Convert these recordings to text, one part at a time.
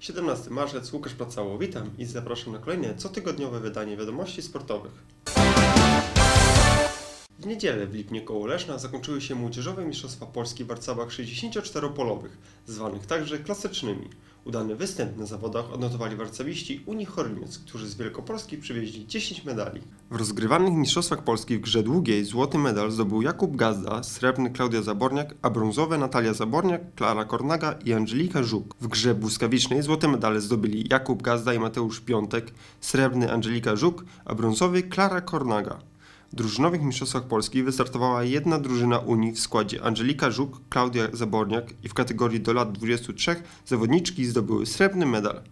17 marzec, Łukasz Pracało, witam i zapraszam na kolejne cotygodniowe wydanie wiadomości sportowych. Niedzielę w Lipnie koło Leszna zakończyły się Młodzieżowe Mistrzostwa Polski w warcabach 64-polowych, zwanych także klasycznymi. Udany występ na zawodach odnotowali warcabiści Unii Chorliniec, którzy z Wielkopolski przywieźli 10 medali. W rozgrywanych Mistrzostwach Polski w grze długiej złoty medal zdobył Jakub Gazda, srebrny Klaudia Zaborniak, a brązowe Natalia Zaborniak, Klara Kornaga i Angelika Żuk. W grze błyskawicznej złote medale zdobyli Jakub Gazda i Mateusz Piątek, srebrny Angelika Żuk, a brązowy Klara Kornaga. Drużynowych mistrzostwach Polski wystartowała jedna drużyna Unii w składzie Angelika Żuk, Klaudia Zaborniak i w kategorii do lat 23 zawodniczki zdobyły srebrny medal.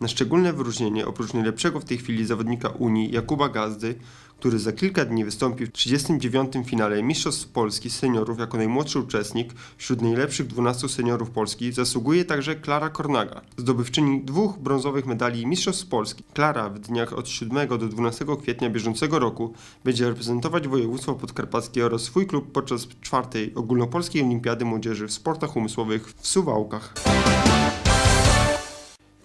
Na szczególne wyróżnienie, oprócz najlepszego w tej chwili zawodnika Unii Jakuba Gazdy, który za kilka dni wystąpi w 39. finale Mistrzostw Polski seniorów jako najmłodszy uczestnik wśród najlepszych 12 seniorów Polski, zasługuje także Klara Kornaga, zdobywczyni dwóch brązowych medali Mistrzostw Polski. Klara w dniach od 7 do 12 kwietnia bieżącego roku będzie reprezentować województwo podkarpackie oraz swój klub podczas czwartej ogólnopolskiej olimpiady młodzieży w sportach umysłowych w Suwałkach.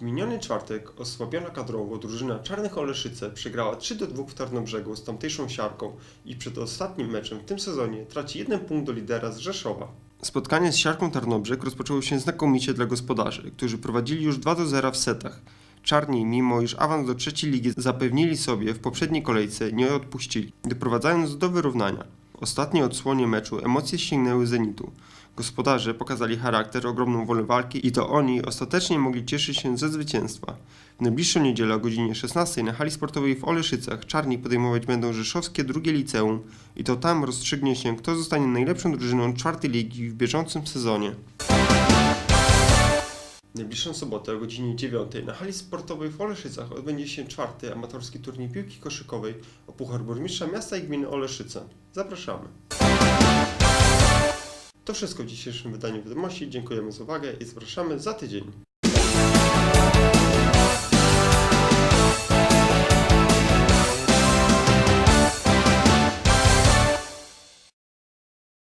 W miniony czwartek osłabiona kadrowo drużyna Czarnych Oleszyce przegrała 3 do 2 w Tarnobrzegu z tamtejszą siarką i przed ostatnim meczem w tym sezonie traci jeden punkt do lidera z Rzeszowa. Spotkanie z siarką Tarnobrzeg rozpoczęło się znakomicie dla gospodarzy, którzy prowadzili już 2 do 0 w setach. Czarni, mimo iż awans do trzeciej ligi zapewnili sobie w poprzedniej kolejce, nie odpuścili, doprowadzając do wyrównania. W ostatniej odsłonie meczu emocje sięgnęły zenitu. Gospodarze pokazali charakter, ogromną wolę walki i to oni ostatecznie mogli cieszyć się ze zwycięstwa. W najbliższą niedzielę o godzinie 16 na hali sportowej w Oleszycach czarni podejmować będą rzeszowskie drugie liceum i to tam rozstrzygnie się, kto zostanie najlepszą drużyną czwartej ligi w bieżącym sezonie. Najbliższą sobotę o godzinie 9 na hali sportowej w Oleszycach odbędzie się czwarty amatorski turniej piłki koszykowej o Puchar Burmistrza Miasta i Gminy Oleszyce. Zapraszamy. To wszystko w dzisiejszym wydaniu wiadomości. Dziękujemy za uwagę i zapraszamy za tydzień.